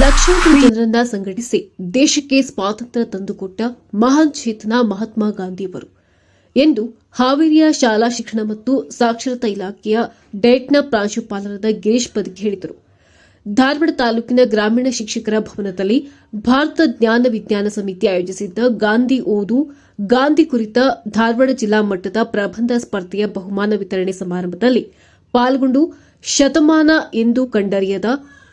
ಲಕ್ಷಾಂತರ ಜನರನ್ನ ಸಂಘಟಿಸಿ ದೇಶಕ್ಕೆ ಸ್ವಾತಂತ್ರ್ಯ ತಂದುಕೊಟ್ಟ ಮಹಾನ್ ಚೇತನ ಮಹಾತ್ಮ ಗಾಂಧಿಯವರು ಎಂದು ಹಾವೇರಿಯ ಶಾಲಾ ಶಿಕ್ಷಣ ಮತ್ತು ಸಾಕ್ಷರತಾ ಇಲಾಖೆಯ ಡೈಟ್ನ ಪ್ರಾಂಶುಪಾಲರಾದ ಗಿರೀಶ್ ಪದಕ್ ಹೇಳಿದರು. ಧಾರವಾಡ ತಾಲೂಕಿನ ಗ್ರಾಮೀಣ ಶಿಕ್ಷಕರ ಭವನದಲ್ಲಿ ಭಾರತ ಜ್ಞಾನ ವಿಜ್ಞಾನ ಸಮಿತಿ ಆಯೋಜಿಸಿದ್ದ ಗಾಂಧಿ ಓದು, ಗಾಂಧಿ ಕುರಿತ ಧಾರವಾಡ ಜಿಲ್ಲಾ ಮಟ್ಟದ ಪ್ರಬಂಧ ಸ್ಪರ್ಧೆಯ ಬಹುಮಾನ ವಿತರಣೆ ಸಮಾರಂಭದಲ್ಲಿ ಪಾಲ್ಗೊಂಡು ಶತಮಾನ ಎಂದು ಕಂಡರಿಯದ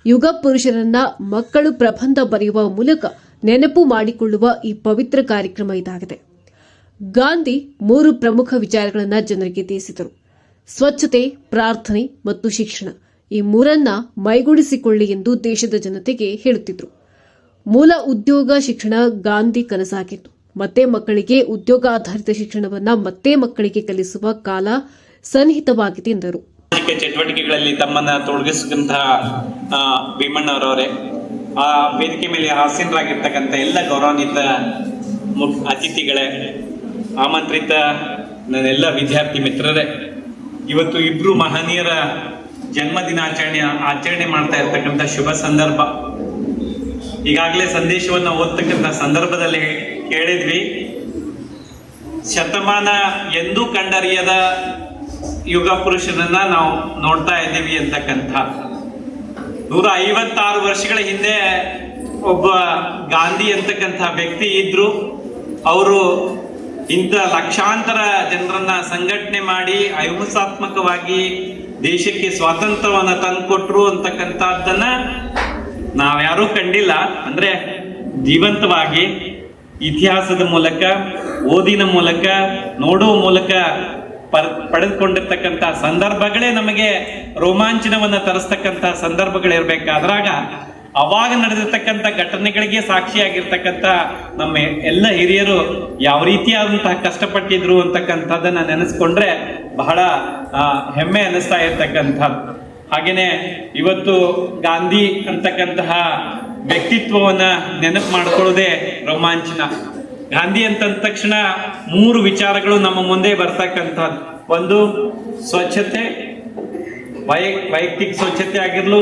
ಯುಗ ಪುರುಷರನ್ನ ಮಕ್ಕಳು ಪ್ರಬಂಧ ಬರೆಯುವ ಮೂಲಕ ನೆನಪು ಮಾಡಿಕೊಳ್ಳುವ ಈ ಪವಿತ್ರ ಕಾರ್ಯಕ್ರಮ ಇದಾಗಿದೆ. ಗಾಂಧಿ ಮೂರು ಪ್ರಮುಖ ವಿಚಾರಗಳನ್ನು ಜನರಿಗೆ ತಿಳಿಸಿದರು. ಸ್ವಚ್ಛತೆ, ಪ್ರಾರ್ಥನೆ ಮತ್ತು ಶಿಕ್ಷಣ ಈ ಮೂರನ್ನ ಮೈಗೂಡಿಸಿಕೊಳ್ಳಿ ಎಂದು ದೇಶದ ಜನತೆಗೆ ಹೇಳುತ್ತಿದ್ದರು ಮೂಲ ಉದ್ಯೋಗ ಶಿಕ್ಷಣ ಗಾಂಧಿ ಕನಸಾಗಿತ್ತು. ಮತ್ತೆ ಮಕ್ಕಳಿಗೆ ಉದ್ಯೋಗ ಆಧಾರಿತ ಶಿಕ್ಷಣವನ್ನ ಮತ್ತೆ ಮಕ್ಕಳಿಗೆ ಕಲಿಸುವ ಕಾಲ ಸನ್ನಿಹಿತವಾಗಿದೆ ಎಂದರು. ಸಾಮಾಜಿಕ ಚಟುವಟಿಕೆಗಳಲ್ಲಿ ತಮ್ಮನ್ನ ತೊಡಗಿಸಿದಂತಹ ಭೀಮಣ್ಣವರವರೇ ಆ ವೇದಿಕೆ ಮೇಲೆ ಆಸೀನರಾಗಿರ್ತಕ್ಕಂಥ ಎಲ್ಲ ಗೌರವಾನ್ವಿತ ಅತಿಥಿಗಳೇ, ಆಮಂತ್ರಿತ ನನ್ನೆಲ್ಲ ವಿದ್ಯಾರ್ಥಿ ಮಿತ್ರರೇ, ಇವತ್ತು ಇಬ್ರು ಮಹನೀಯರ ಜನ್ಮದಿನಾಚರಣೆ ಆಚರಣೆ ಮಾಡ್ತಾ ಇರ್ತಕ್ಕಂಥ ಶುಭ ಸಂದರ್ಭ. ಈಗಾಗಲೇ ಸಂದೇಶವನ್ನು ಓದ್ತಕ್ಕಂಥ ಸಂದರ್ಭದಲ್ಲಿ ಕೇಳಿದ್ವಿ. ಶತಮಾನ ಎಂದೂ ಕಂಡರಿಯದ ಯುಗ ಪುರುಷನನ್ನ ನಾವು ನೋಡ್ತಾ ಇದ್ದೀವಿ ಅಂತಕ್ಕಂಥ. ನೂರ ಐವತ್ತಾರು ವರ್ಷಗಳ ಹಿಂದೆ ಒಬ್ಬ ಗಾಂಧಿ ಅಂತಕ್ಕಂಥ ವ್ಯಕ್ತಿ ಇದ್ರು. ಅವರು ಇಂಥ ಲಕ್ಷಾಂತರ ಜನರನ್ನ ಸಂಘಟನೆ ಮಾಡಿ ಅಹಿಂಸಾತ್ಮಕವಾಗಿ ದೇಶಕ್ಕೆ ಸ್ವಾತಂತ್ರ್ಯವನ್ನ ತಂದುಕೊಟ್ರು ಅಂತಕ್ಕಂಥದ್ದನ್ನ ನಾವ್ಯಾರೂ ಕಂಡಿಲ್ಲ. ಅಂದ್ರೆ ಜೀವಂತವಾಗಿ ಇತಿಹಾಸದ ಮೂಲಕ, ಓದಿನ ಮೂಲಕ ನೋಡುವ ಮೂಲಕ ಪಡೆದುಕೊಂಡಿರ್ತಕ್ಕಂಥ ಸಂದರ್ಭಗಳೇ ನಮಗೆ ರೋಮಾಂಚನವನ್ನ ತರಿಸ್ತಕ್ಕಂಥ ಸಂದರ್ಭಗಳಿರ್ಬೇಕು? ಅದ್ರಾಗ ಅವಾಗ ನಡೆದಿರ್ತಕ್ಕಂಥ ಘಟನೆಗಳಿಗೆ ಸಾಕ್ಷಿಯಾಗಿರ್ತಕ್ಕಂಥ ನಮ್ಮ ಎಲ್ಲ ಹಿರಿಯರು ಯಾವ ರೀತಿಯಾದಂತಹ ಕಷ್ಟಪಟ್ಟಿದ್ರು ಅಂತಕ್ಕಂಥದ್ದನ್ನ ನೆನೆಸ್ಕೊಂಡ್ರೆ ಬಹಳ ಹೆಮ್ಮೆ ಅನಿಸ್ತಾ ಇರ್ತಕ್ಕಂಥದ್ದು. ಹಾಗೇನೆ ಇವತ್ತು ಗಾಂಧಿ ಅಂತಕ್ಕಂತಹ ವ್ಯಕ್ತಿತ್ವವನ್ನ ನೆನಪು ಮಾಡ್ಕೊಳ್ಳೋದೇ ರೋಮಾಂಚನ. ಗಾಂಧಿ ಅಂತ ಅಂದ ತಕ್ಷಣ ಮೂರು ವಿಚಾರಗಳು ನಮ್ಮ ಮುಂದೆ ಬರ್ತಕ್ಕಂಥದ್ದು. ಒಂದು, ಸ್ವಚ್ಛತೆ, ವೈ, ವೈಯಕ್ತಿಕ ಸ್ವಚ್ಛತೆ ಆಗಿರ್ಲು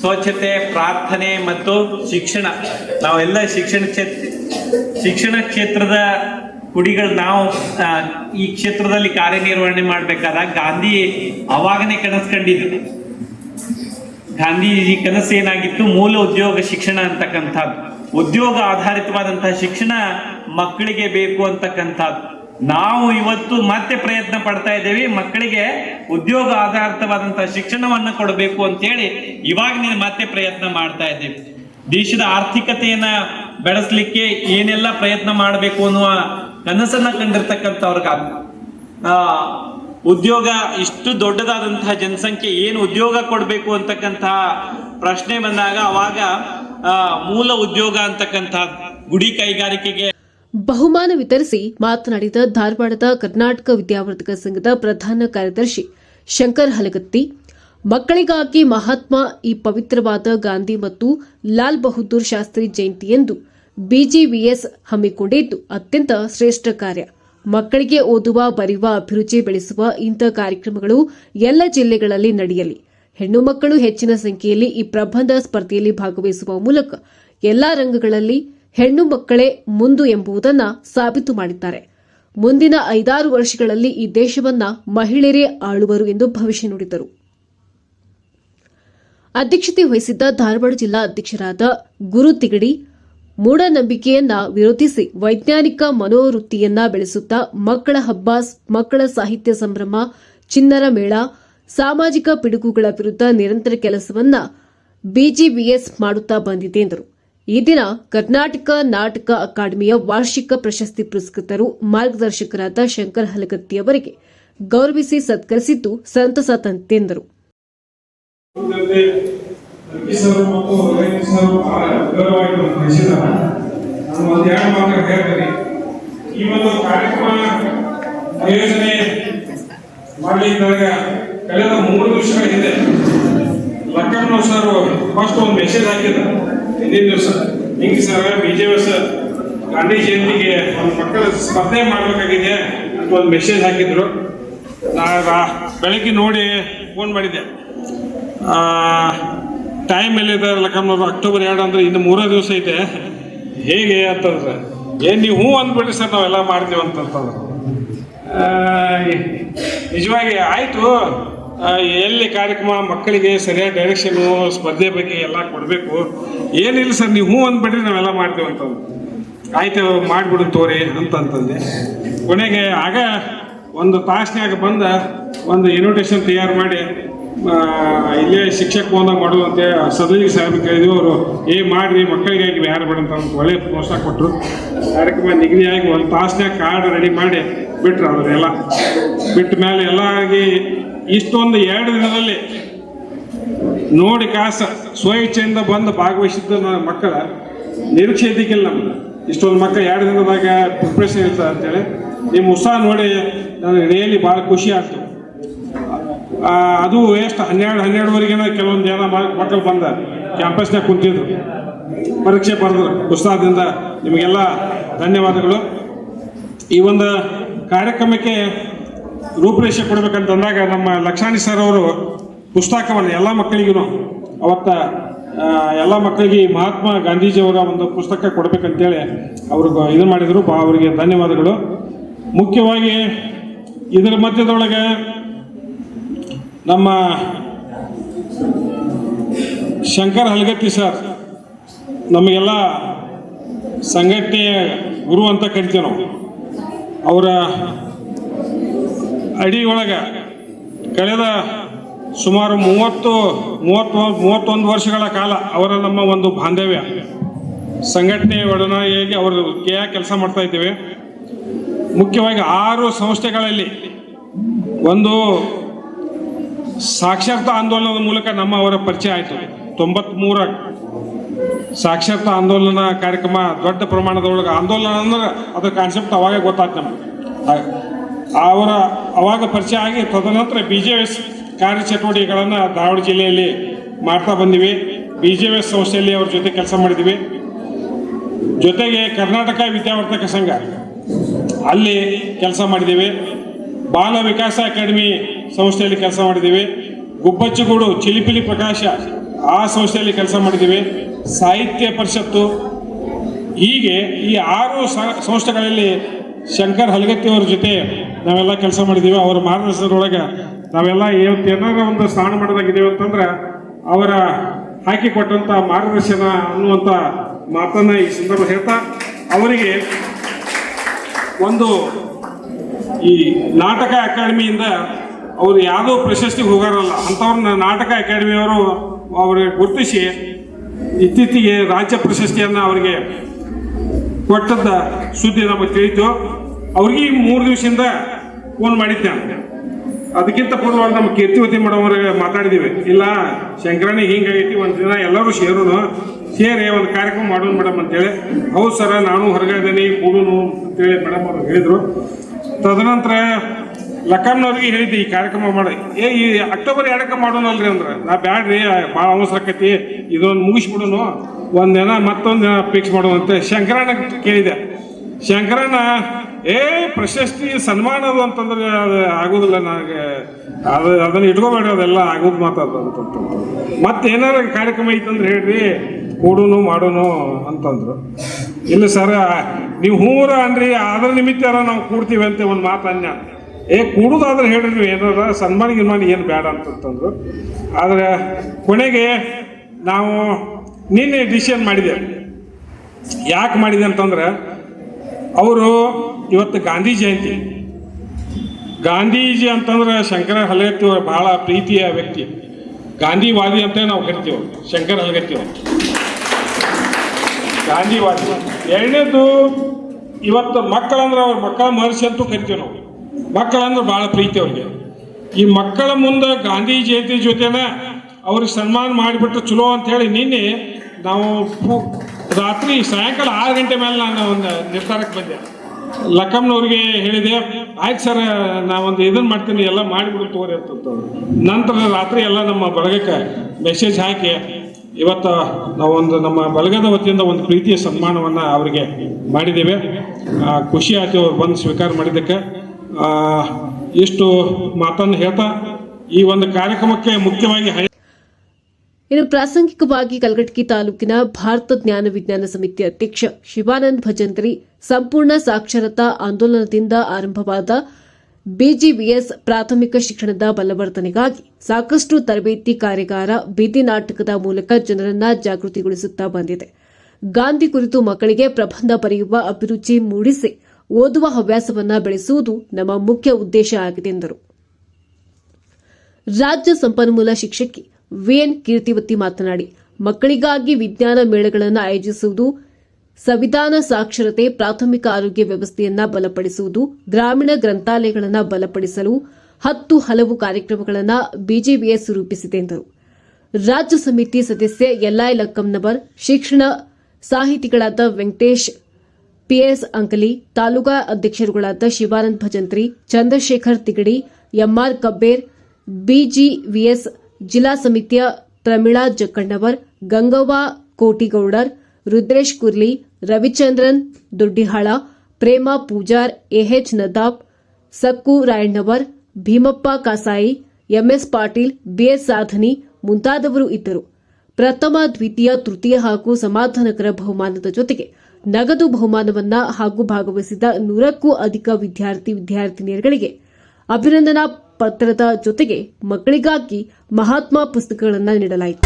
ಸ್ವಚ್ಛತೆ, ಪ್ರಾರ್ಥನೆ ಮತ್ತು ಶಿಕ್ಷಣ. ನಾವೆಲ್ಲ ಶಿಕ್ಷಣ ಕ್ಷೇತ್ರ, ಶಿಕ್ಷಣ ಕ್ಷೇತ್ರದ ಕುಡಿಗಳು ನಾವು ಈ ಕ್ಷೇತ್ರದಲ್ಲಿ ಕಾರ್ಯನಿರ್ವಹಣೆ ಮಾಡ್ಬೇಕಾದಾಗ ಗಾಂಧಿ ಅವಾಗನೇ ಕನಸ್ಕೊಂಡಿದ್ರು. ಗಾಂಧೀಜಿ ಕನಸು ಏನಾಗಿತ್ತು? ಮೂಲ ಉದ್ಯೋಗ ಶಿಕ್ಷಣ ಅಂತಕ್ಕಂಥದ್ದು. ಉದ್ಯೋಗ ಆಧಾರಿತವಾದಂತಹ ಶಿಕ್ಷಣ ಮಕ್ಕಳಿಗೆ ಬೇಕು ಅಂತಕ್ಕಂಥದ್ದು. ನಾವು ಇವತ್ತು ಮತ್ತೆ ಪ್ರಯತ್ನ ಪಡ್ತಾ ಇದ್ದೇವೆ. ಮಕ್ಕಳಿಗೆ ಉದ್ಯೋಗ ಆಧಾರಿತವಾದಂತಹ ಶಿಕ್ಷಣವನ್ನು ಕೊಡಬೇಕು ಅಂತೇಳಿ ಇವಾಗ ನೀನು ಮತ್ತೆ ಪ್ರಯತ್ನ ಮಾಡ್ತಾ ಇದ್ದೇವೆ. ದೇಶದ ಆರ್ಥಿಕತೆಯನ್ನ ಬೆಳೆಸಲಿಕ್ಕೆ ಏನೆಲ್ಲ ಪ್ರಯತ್ನ ಮಾಡಬೇಕು ಅನ್ನುವ ಕನಸನ್ನ ಕಂಡಿರ್ತಕ್ಕಂಥವ್ರಿಗೆ ಆ, ಉದ್ಯೋಗ ಇಷ್ಟು ದೊಡ್ಡದಾದಂತಹ ಜನಸಂಖ್ಯೆ ಏನು ಉದ್ಯೋಗ ಕೊಡಬೇಕು ಅಂತಕ್ಕಂತಹ ಪ್ರಶ್ನೆ ಬಂದಾಗ ಅವಾಗ ಮೂಲ ಉದ್ಯೋಗ ಅಂತಕ್ಕಂತಹ ಗುಡಿ ಕೈಗಾರಿಕೆಗೆ ಬಹುಮಾನ ವಿತರಿಸಿ ಮಾತನಾಡಿದ ಧಾರವಾಡದ ಕರ್ನಾಟಕ ವಿದ್ಯಾವರ್ಧಕ ಸಂಘದ ಪ್ರಧಾನ ಕಾರ್ಯದರ್ಶಿ ಶಂಕರ್ ಹಲಗತ್ತಿ, ಮಕ್ಕಳಿಗಾಗಿ ಮಹಾತ್ಮ ಈ ಪವಿತ್ರವಾದ ಗಾಂಧಿ ಮತ್ತು ಲಾಲ್ ಬಹದ್ದೂರ್ ಶಾಸ್ತ್ರಿ ಜಯಂತಿಯಂದು ಬಿಜಿವಿಎಸ್ ಹಮ್ಮಿಕೊಂಡಿದ್ದು ಅತ್ಯಂತ ಶ್ರೇಷ್ಠ ಕಾರ್ಯ. ಮಕ್ಕಳಿಗೆ ಓದುವ, ಬರೆಯುವ, ಅಭಿರುಚಿ ಬೆಳೆಸುವ ಇಂಥ ಕಾರ್ಯಕ್ರಮಗಳು ಎಲ್ಲ ಜಿಲ್ಲೆಗಳಲ್ಲಿ ನಡೆಯಲಿ. ಹೆಣ್ಣು ಮಕ್ಕಳು ಹೆಚ್ಚಿನ ಸಂಖ್ಯೆಯಲ್ಲಿ ಈ ಪ್ರಬಂಧ ಸ್ಪರ್ಧೆಯಲ್ಲಿ ಭಾಗವಹಿಸುವ ಮೂಲಕ ಎಲ್ಲಾ ರಂಗಗಳಲ್ಲಿ ಹೆಣ್ಣು ಮಕ್ಕಳೇ ಮುಂದು ಎಂಬುದನ್ನು ಸಾಬೀತು ಮಾಡಿದ್ದಾರೆ. ಮುಂದಿನ ಐದಾರು ವರ್ಷಗಳಲ್ಲಿ ಈ ದೇಶವನ್ನ ಮಹಿಳೆಯರೇ ಆಳುವರು ಎಂದು ಭವಿಷ್ಯ ನುಡಿದರು. ಅಧ್ಯಕ್ಷತೆ ವಹಿಸಿದ್ದ ಧಾರವಾಡ ಜಿಲ್ಲಾ ಅಧ್ಯಕ್ಷರಾದ ಗುರು ತಿಗಡಿ ಮೂಢನಂಬಿಕೆಯನ್ನ ವಿರೋಧಿಸಿ ವೈಜ್ಞಾನಿಕ ಮನೋವೃತ್ತಿಯನ್ನ ಬೆಳೆಸುತ್ತಾ ಮಕ್ಕಳ ಹಬ್ಬ ಮಕ್ಕಳ ಸಾಹಿತ್ಯ ಸಂಭ್ರಮ ಚಿನ್ನರ ಮೇಳ, ಸಾಮಾಜಿಕ ಪಿಡುಗುಗಳ ವಿರುದ್ಧ ನಿರಂತರ ಕೆಲಸವನ್ನ ಬಿಜಿಬಿಎಸ್ ಮಾಡುತ್ತಾ ಬಂದಿದೆ ಎಂದರು. ಈ ದಿನ ಕರ್ನಾಟಕ ನಾಟಕ ಅಕಾಡೆಮಿಯ ವಾರ್ಷಿಕ ಪ್ರಶಸ್ತಿ ಪುರಸ್ಕೃತರು ಮಾರ್ಗದರ್ಶಕರಾದ ಶಂಕರ್ ಹಲಗತ್ತಿ ಅವರಿಗೆ ಗೌರವಿಸಿ ಸತ್ಕರಿಸಿದ್ದು ಸಂತಸ ತಂತೆಂದರು ಸರ್ ಮತ್ತು ರವೀಂದ್ರ ಸರ್ ನಮ್ಗೆ ತಿಳಿಸಿದ್ದಾರೆ ನಾನು ಒಂದು ಎರಡು ಮಾತ್ರ ಈ ಒಂದು ಕಾರ್ಯಕ್ರಮ ಆಯೋಜನೆ ಮಾಡಲಿದ್ದಾಗ ಕಳೆದ ಮೂರು ದಿವಸಗಳ ಹಿಂದೆ ಲಕ್ಕಣ್ಣ ಸರ್ ಫಸ್ಟ್ ಒಂದು ಮೆಸೇಜ್ ಹಾಕಿದ್ರು ಹಿಂದಿನ ದಿವಸ ಹಿಂಗೆ ಸರ್ ಬಿಜೆಪಿ ಸರ್ ಗಾಂಧಿ ಜಯಂತಿಗೆ ಒಂದು ಮಕ್ಕಳ ಸ್ಪರ್ಧೆ ಮಾಡಬೇಕಾಗಿದೆ ಅಂತ ಒಂದು ಮೆಸೇಜ್ ಹಾಕಿದ್ರು ನಾ ಬೆಳಗ್ಗೆ ನೋಡಿ ಫೋನ್ ಮಾಡಿದ್ದೆ ಟೈಮ್ ಎಲ್ಲಿದೆ ಲಕ್ಕಮ್ಮನವ್ರು ಅಕ್ಟೋಬರ್ ಎರಡು ಅಂದ್ರೆ ಇನ್ನು ಮೂರೇ ದಿವಸ ಇದೆ ಹೇಗೆ ಅಂತಂದ್ರೆ, ಏನು ನೀವು ಹ್ಞೂ ಅಂದ್ಬಿಡ್ರಿ ಸರ್ ನಾವೆಲ್ಲ ಮಾಡ್ತೀವಿ ಅಂತಂತಂದ್ರೆ. ನಿಜವಾಗಿ ಆಯಿತು. ಎಲ್ಲಿ ಕಾರ್ಯಕ್ರಮ ಮಕ್ಕಳಿಗೆ ಸರಿಯಾದ ಡೈರೆಕ್ಷನು ಸ್ಪರ್ಧೆ ಬಗ್ಗೆ ಎಲ್ಲ ಕೊಡಬೇಕು. ಏನಿಲ್ಲ ಸರ್, ನೀವು ಹ್ಞೂ ಅಂದ್ಬಿಟ್ರಿ ನಾವೆಲ್ಲ ಮಾಡ್ತೀವಿ ಅಂತಂದು ಆಯ್ತು, ಮಾಡಿಬಿಡು ತೋರಿ ಅಂತಂತಂದೆ. ಕೊನೆಗೆ ಆಗ ಒಂದು ತಾಸ್ನಾಗ ಬಂದ ಒಂದು ಇನ್ವಿಟೇಷನ್ ತಯಾರು ಮಾಡಿ ಇಲ್ಲೇ ಶಿಕ್ಷಕ ಹೋದಾಗ ಮಾಡುವಂತೆ ಸದಲಿಗೆ ಸಾಹೇಬ್ ಕೇಳಿದ್ವಿ. ಅವರು, ಏ, ಮಾಡ್ರಿ ಮಕ್ಕಳಿಗಾಗಿ ಯಾರು ಬೇಡ ಅಂತ ಒಳ್ಳೆ ಪ್ರೋತ್ಸಾಹ ಕೊಟ್ಟರು ಕಾರ್ಯಕ್ರಮ ನಿಗದಿಯಾಗಿ ಒಂದು ತಾಸನ್ಯಾಗ ಕಾರ್ಡ್ ರೆಡಿ ಮಾಡಿ ಬಿಟ್ರು ಅವರೆಲ್ಲ. ಬಿಟ್ಟ ಮೇಲೆ ಎಲ್ಲ ಆಗಿ ಇಷ್ಟೊಂದು ಎರಡು ದಿನದಲ್ಲಿ ನೋಡಿ ಕಾಸ ಸ್ವಇಚ್ಛೆಯಿಂದ ಬಂದು ಭಾಗವಹಿಸಿದ್ದ ಮಕ್ಕಳ ನಿರೀಕ್ಷೆ ಇದ್ದಿಕ್ಕಿಲ್ಲ ನಮ್ಗೆ. ಇಷ್ಟೊಂದು ಮಕ್ಕಳು ಎರಡು ದಿನದಾಗ ಪ್ರಿಪ್ರೇಷನ್ ಇರ್ತದೆ ಅಂತೇಳಿ. ನಿಮ್ಮ ಉತ್ಸಾಹ ನೋಡಿ, ನನಗೆ ರಿಯಲಿ ಭಾಳ ಖುಷಿ ಆಯ್ತು. ಅದು ಎಷ್ಟು? ಹನ್ನೆರಡು, ಹನ್ನೆರಡುವರೆಗಿನ ಕೆಲವೊಂದು ಜನ ಮಕ್ಕಳು ಬಂದ ಕ್ಯಾಂಪಸ್ನಾಗ ಕುಂತಿದ್ರು. ಪರೀಕ್ಷೆ ಬರೆದ್ರು ಉತ್ಸಾಹದಿಂದ ನಿಮಗೆಲ್ಲ ಧನ್ಯವಾದಗಳು. ಈ ಒಂದು ಕಾರ್ಯಕ್ರಮಕ್ಕೆ ರೂಪರೇಷೆ ಕೊಡಬೇಕಂತಂದಾಗ ನಮ್ಮ ಲಕ್ಷಾಣಿ ಸರ್ ಅವರು ಪುಸ್ತಕವನ್ನು ಎಲ್ಲ ಮಕ್ಕಳಿಗೂ ಅವತ್ತ ಎಲ್ಲ ಮಕ್ಕಳಿಗೆ ಮಹಾತ್ಮ ಗಾಂಧೀಜಿಯವರ ಒಂದು ಪುಸ್ತಕ ಕೊಡಬೇಕಂತೇಳಿ ಅವರು ಇದು ಮಾಡಿದರು. ಅವರಿಗೆ ಧನ್ಯವಾದಗಳು. ಮುಖ್ಯವಾಗಿ ಇದರ ಮಧ್ಯದೊಳಗೆ ನಮ್ಮ ಶಂಕರ್ ಹಲಗತ್ತಿ ಸರ್, ನಮಗೆಲ್ಲ ಸಂಘಟನೆಯ ಗುರು ಅಂತ ಕರಿತೀವಿ ನಾವು. ಅವರ ಅಡಿ ಒಳಗೆ ಕಳೆದ ಸುಮಾರು ಮೂವತ್ತು ಮೂವತ್ತು, ಮೂವತ್ತೊಂದು ವರ್ಷಗಳ ಕಾಲ ಅವರ ನಮ್ಮ ಒಂದು ಬಾಂಧವ್ಯ. ಸಂಘಟನೆ ಒಡನಾಡಿಯಾಗಿ ಅವರು ಕೆ ಕೆಲಸ ಮಾಡ್ತಾ ಇದ್ದೇವೆ. ಮುಖ್ಯವಾಗಿ ಆರು ಸಂಸ್ಥೆಗಳಲ್ಲಿ ಒಂದು ಸಾಕ್ಷರತಾ ಆಂದೋಲನದ ಮೂಲಕ ನಮ್ಮ ಅವರ ಪರಿಚಯ ಆಯಿತು. ತೊಂಬತ್ಮೂರ ಸಾಕ್ಷರತಾ ಆಂದೋಲನ ಕಾರ್ಯಕ್ರಮ ದೊಡ್ಡ ಪ್ರಮಾಣದೊಳಗೆ ಆಂದೋಲನ ಅಂದ್ರೆ ಅದರ ಕಾನ್ಸೆಪ್ಟ್ ಅವಾಗ ಗೊತ್ತಾಯ್ತು ನಮ್ಗೆ. ಅವರ ಅವಾಗ ಪರಿಚಯ ಆಗಿ ತದನಂತರ ಬಿ ಜೆ ಎಸ್ ಕಾರ್ಯಚಟುವಟಿಕೆಗಳನ್ನು ಧಾರವಾಡ ಜಿಲ್ಲೆಯಲ್ಲಿ ಮಾಡ್ತಾ ಬಂದಿವಿ. ಬಿ ಜೆ ಎಸ್ ಸಂಸ್ಥೆಯಲ್ಲಿ ಅವ್ರ ಜೊತೆ ಕೆಲಸ ಮಾಡಿದ್ವಿ. ಜೊತೆಗೆ ಕರ್ನಾಟಕ ವಿದ್ಯಾವರ್ತಕ ಸಂಘ. ಅಲ್ಲಿ ಕೆಲಸ ಮಾಡಿದ್ದೀವಿ ಬಾಲ ವಿಕಾಸ ಅಕಾಡೆಮಿ ಸಂಸ್ಥೆಯಲ್ಲಿ ಕೆಲಸ ಮಾಡಿದ್ದೀವಿ. ಗುಬ್ಬಚ್ಚಿಗೂಡು, ಚಿಲಿಪಿಲಿ ಪ್ರಕಾಶ ಆ ಸಂಸ್ಥೆಯಲ್ಲಿ ಕೆಲಸ ಮಾಡಿದ್ದೀವಿ. ಸಾಹಿತ್ಯ ಪರಿಷತ್ತು. ಹೀಗೆ ಈ ಆರು ಸಂಸ್ಥೆಗಳಲ್ಲಿ ಶಂಕರ್ ಹಲಗತ್ತಿಯವರ ಜೊತೆ ನಾವೆಲ್ಲ ಕೆಲಸ ಮಾಡಿದ್ದೀವಿ. ಅವರ ಮಾರ್ಗದರ್ಶನದೊಳಗೆ ನಾವೆಲ್ಲ ಇವತ್ತು ಏನಾರ ಒಂದು ಸ್ಥಾನ ಮಾಡೋದಾಗಿದ್ದೀವಿ ಅಂತಂದ್ರೆ ಅವರ ಹಾಕಿಕೊಟ್ಟಂಥ ಮಾರ್ಗದರ್ಶನ ಅನ್ನುವಂಥ ಮಾತನ್ನ ಈ ಸಂದರ್ಭ ಹೇಳ್ತಾ, ಅವರಿಗೆ ಒಂದು ಈ ನಾಟಕ ಅಕಾಡೆಮಿಯಿಂದ ಅವರು ಯಾವುದೋ ಪ್ರಶಸ್ತಿಗೆ ಹೋಗಾರಲ್ಲ, ಅಂಥವ್ರನ್ನ ನಾಟಕ ಅಕಾಡೆಮಿಯವರು ಅವರಿಗೆ ಗುರುತಿಸಿ ಇತ್ತೀಚೆಗೆ ರಾಜ್ಯ ಪ್ರಶಸ್ತಿಯನ್ನು ಅವರಿಗೆ ಕೊಟ್ಟದ್ದ ಸುದ್ದಿ ನಮಗೆ ತಿಳಿತು. ಅವ್ರಿಗೆ ಮೂರು ದಿವಸದಿಂದ ಫೋನ್ ಮಾಡಿದ್ದೆ ಅದಕ್ಕಿಂತ ಪೂರ್ವವಾಗಿ ನಮ್ಮ ಕೀರ್ತಿವತಿ ಮೇಡಮ್ ಮಾತಾಡಿದ್ದೀವಿ ಇಲ್ಲ ಶಂಕರನಿಗೆ ಹಿಂಗಾಗೈತಿ ಒಂದು ದಿನ ಎಲ್ಲರೂ ಸೇರೋನು, ಸೇರಿ ಒಂದು ಕಾರ್ಯಕ್ರಮ ಮಾಡೋಣ ಮೇಡಮ್ ಅಂತೇಳಿ. ಹೌದು ಸರ, ನಾನು ಹೊರಗೆ ಇದ್ದೀನಿ ಕೂಡೋನು ಅಂತೇಳಿ ಮೇಡಮ್ ಅವರು ಹೇಳಿದರು. ತದನಂತರ ಲಕ್ಕಮ್ಮನವ್ರಿಗೆ ಹೇಳಿದ್ದೆ ಈ ಕಾರ್ಯಕ್ರಮ ಮಾಡಿ. ಏ, ಈ ಅಕ್ಟೋಬರ್ ಎರಡಕ್ಕೆ ಮಾಡೋಣಲ್ರಿ ಅಂದ್ರೆ. ನಾ ಬ್ಯಾಡ್ರಿ ಭಾಳ ಅವಸರಕತಿ ಇದೊಂದು ಮುಗಿಸ್ಬಿಡೋನು. ದಿನ ಮತ್ತೊಂದು ದಿನ ಫಿಕ್ಸ್ ಅಂತ ಶಂಕರಣ್ಣ ಕೇಳಿದೆ. ಶಂಕರಣ್ಣ, ಏ, ಪ್ರಶಸ್ತಿ, ಸನ್ಮಾನ ಅದು ಅಂತಂದ್ರೆ ಅದು ಆಗೋದಿಲ್ಲ ನನಗೆ. ಅದು, ಅದನ್ನು ಇಟ್ಕೋಬೇಡ ಅದೆಲ್ಲ ಆಗೋದು ಮಾತಾಡ್ದು ಅಂತಂತ ಮತ್ತೆ ಏನಾರ ಕಾರ್ಯಕ್ರಮ ಐತಂದ್ರೆ ಹೇಳ್ರಿ. ಕೂಡೋನು ಮಾಡೋನು ಅಂತಂದ್ರು. ಇಲ್ಲ ಸರ, ನೀವು ಹೂರ ಅನ್ರಿ, ಅದ್ರ ನಿಮಿತ್ತಾರ ನಾವು ಕೂಡ್ತೀವಿ ಅಂತ ಒಂದು ಮಾತು ಅನ್ಯ. ಏ, ಕೂಡುದಾದ್ರೆ ಹೇಳ್ರಿ ನೀವು ಏನಾರ ಸನ್ಮಾನ ಗಿನ್ಮಾನ ಏನು ಬೇಡ ಅಂತಂತಂದ್ರು. ಆದ್ರೆ ಕೊನೆಗೆ ನಾವು ನಿನ್ನೆ ಡಿಸಿಷನ್ ಮಾಡಿದೆ. ಯಾಕೆ ಮಾಡಿದೆ ಅಂತಂದ್ರೆ, ಅವರು ಇವತ್ತು ಗಾಂಧಿ ಜಯಂತಿ. ಗಾಂಧೀಜಿ ಅಂತಂದ್ರೆ ಶಂಕರ ಹಲಗತ್ತಿ ಅವರು ಬಹಳ ಪ್ರೀತಿಯ ವ್ಯಕ್ತಿ. ಗಾಂಧಿವಾದಿ ಅಂತ ನಾವು ಕರಿತೀವಿ, ಶಂಕರ ಹಲಗತ್ತಿ ಅವರು ಗಾಂಧಿವಾದಿ ಎರಡನೇದು, ಇವತ್ತು ಮಕ್ಕಳಂದ್ರೆ ಅವ್ರ ಮಕ್ಕಳ ಮಹರ್ಷಿ ಅಂತೂ ಕರಿತೀವಿ ನಾವು. ಮಕ್ಕಳಂದ್ರೆ ಭಾಳ ಪ್ರೀತಿ ಅವ್ರಿಗೆ. ಈ ಮಕ್ಕಳ ಮುಂದೆ ಗಾಂಧಿ ಜಯಂತಿ ಜೊತೆನ ಅವ್ರಿಗೆ ಸನ್ಮಾನ ಮಾಡಿಬಿಟ್ರೆ ಚಲೋ ಹೇಳಿ ನಿನ್ನೆ ನಾವು ರಾತ್ರಿ ಸಾಯಂಕಾಲ ಆರು ಗಂಟೆ ಮೇಲೆ ನಾನು ಒಂದು ನಿರ್ಧಾರಕ್ಕೆ ಬಂದೆ. ಲಕ್ಕಮ್ಮನವ್ರಿಗೆ ಹೇಳಿದೆ, ಆಯ್ತು ಸರ್, ನಾವೊಂದು ಇದನ್ನು ಮಾಡ್ತೀನಿ, ಎಲ್ಲ ಮಾಡಿಬಿಡು ತಗೋರಿ ಅಂತ ನಂತರ ರಾತ್ರಿ ಎಲ್ಲ ನಮ್ಮ ಬಳಗಕ್ಕೆ ಮೆಸೇಜ್ ಹಾಕಿ ಇವತ್ತು ನಾವೊಂದು ನಮ್ಮ ಬಳಗದ ವತಿಯಿಂದ ಒಂದು ಪ್ರೀತಿಯ ಸನ್ಮಾನವನ್ನು ಅವರಿಗೆ ಮಾಡಿದ್ದೇವೆ. ಖುಷಿ ಆಯಿತು ಅವ್ರು ಬಂದು ಸ್ವೀಕಾರ ಮಾಡಿದ್ದಕ್ಕೆ. ಇಷ್ಟು ಮಾತನ್ನು ಹೇಳ್ತಾ ಈ ಒಂದು ಕಾರ್ಯಕ್ರಮಕ್ಕೆ ಮುಖ್ಯವಾಗಿ ಇನ್ನು ಪ್ರಾಸಂಗಿಕವಾಗಿ ಕಲಘಟಕಿ ತಾಲೂಕಿನ ಭಾರತ ಜ್ಞಾನ ವಿಜ್ಞಾನ ಸಮಿತಿ ಅಧ್ಯಕ್ಷ ಶಿವಾನಂದ್ ಭಜಂತ್ರಿ ಸಂಪೂರ್ಣ ಸಾಕ್ಷರತಾ ಆಂದೋಲನದಿಂದ ಆರಂಭವಾದ ಬಿಜಿವಿಎಸ್ ಪ್ರಾಥಮಿಕ ಶಿಕ್ಷಣದ ಬಲವರ್ಧನೆಗಾಗಿ ಸಾಕಷ್ಟು ತರಬೇತಿ ಕಾರ್ಯಾಗಾರ, ಬೀದಿ ನಾಟಕದ ಮೂಲಕ ಜನರನ್ನ ಜಾಗೃತಿಗೊಳಿಸುತ್ತಾ ಬಂದಿದೆ. ಗಾಂಧಿ ಕುರಿತು ಮಕ್ಕಳಿಗೆ ಪ್ರಬಂಧ ಬರೆಯುವ ಅಭಿರುಚಿ ಮೂಡಿಸಿ ಓದುವ ಹವ್ಯಾಸವನ್ನ ಬೆಳೆಸುವುದು ನಮ್ಮ ಮುಖ್ಯ ಉದ್ದೇಶ ಆಗಿದೆ ಎಂದರು. ರಾಜ್ಯ ಸಂಪನ್ಮೂಲ ಶಿಕ್ಷಕಿ ವಿಎನ್ ಕೀರ್ತಿವತಿ ಮಾತನಾಡಿ, ಮಕ್ಕಳಿಗಾಗಿ ವಿಜ್ಞಾನ ಮೇಳಗಳನ್ನು ಆಯೋಜಿಸುವುದು ಸಂವಿಧಾನ ಸಾಕ್ಷರತೆ ಪ್ರಾಥಮಿಕ ಆರೋಗ್ಯ ವ್ಯವಸ್ಥೆಯನ್ನ ಬಲಪಡಿಸುವುದು, ಗ್ರಾಮೀಣ ಗ್ರಂಥಾಲಯಗಳನ್ನು ಬಲಪಡಿಸಲು ಹತ್ತು ಹಲವು ಕಾರ್ಯಕ್ರಮಗಳನ್ನು ಬಿಜೆಪಿಎಸ್ ರೂಪಿಸಿದೆ ಎಂದರು. ರಾಜ್ಯ ಸಮಿತಿ ಸದಸ್ಯ ಎಲ್ಐ ಲಕ್ಕಂನವರ್ ಶಿಕ್ಷಣ ಸಾಹಿತಿಗಳಾದ ವೆಂಕಟೇಶ್, ಪಿಎಸ್ ಅಂಕಲಿ, ತಾಲೂಕಾ ಅಧ್ಯಕ್ಷರುಗಳಾದ ಶಿವಾನಂದ ಭಜಂತ್ರಿ, ಚಂದ್ರಶೇಖರ್ ತಿಗಡಿ, ಎಂಆರ್ ಕಬ್ಬೇರ್, ಬಿಜಿವಿಎಸ್ ಜಿಲ್ಲಾ ಸಮಿತಿಯ Pramila Jakkannavar, Gangavva Kotigoudar Rudresh Kurli, Ravichandran, ದೊಡ್ಡಿಹಾಳ, Prema Pujar, AH Nadab, Sakku Rayannavar, Bhimappa Kasai, MS Patil, BS Sadhani ಮುಂತಾದವರು ಇದ್ದರು. ಪ್ರಥಮ, ದ್ವಿತೀಯ, ತೃತೀಯ ಹಾಗೂ ಸಮಾಧಾನಕರ ಬಹುಮಾನದ ಜೊತೆಗೆ ನಗದು ಬಹುಮಾನವನ್ನ ಹಾಗೂ ಭಾಗವಹಿಸಿದ ನೂರಕ್ಕೂ ಅಧಿಕ ವಿದ್ಯಾರ್ಥಿ ವಿದ್ಯಾರ್ಥಿನಿಯರುಗಳಿಗೆ ಅಭಿನಂದನಾ ಪತ್ರದ ಜೊತೆಗೆ ಮಕ್ಕಳಿಗಾಗಿ ಮಹಾತ್ಮ ಪುಸ್ತಕಗಳನ್ನು ನೀಡಲಾಯಿತು.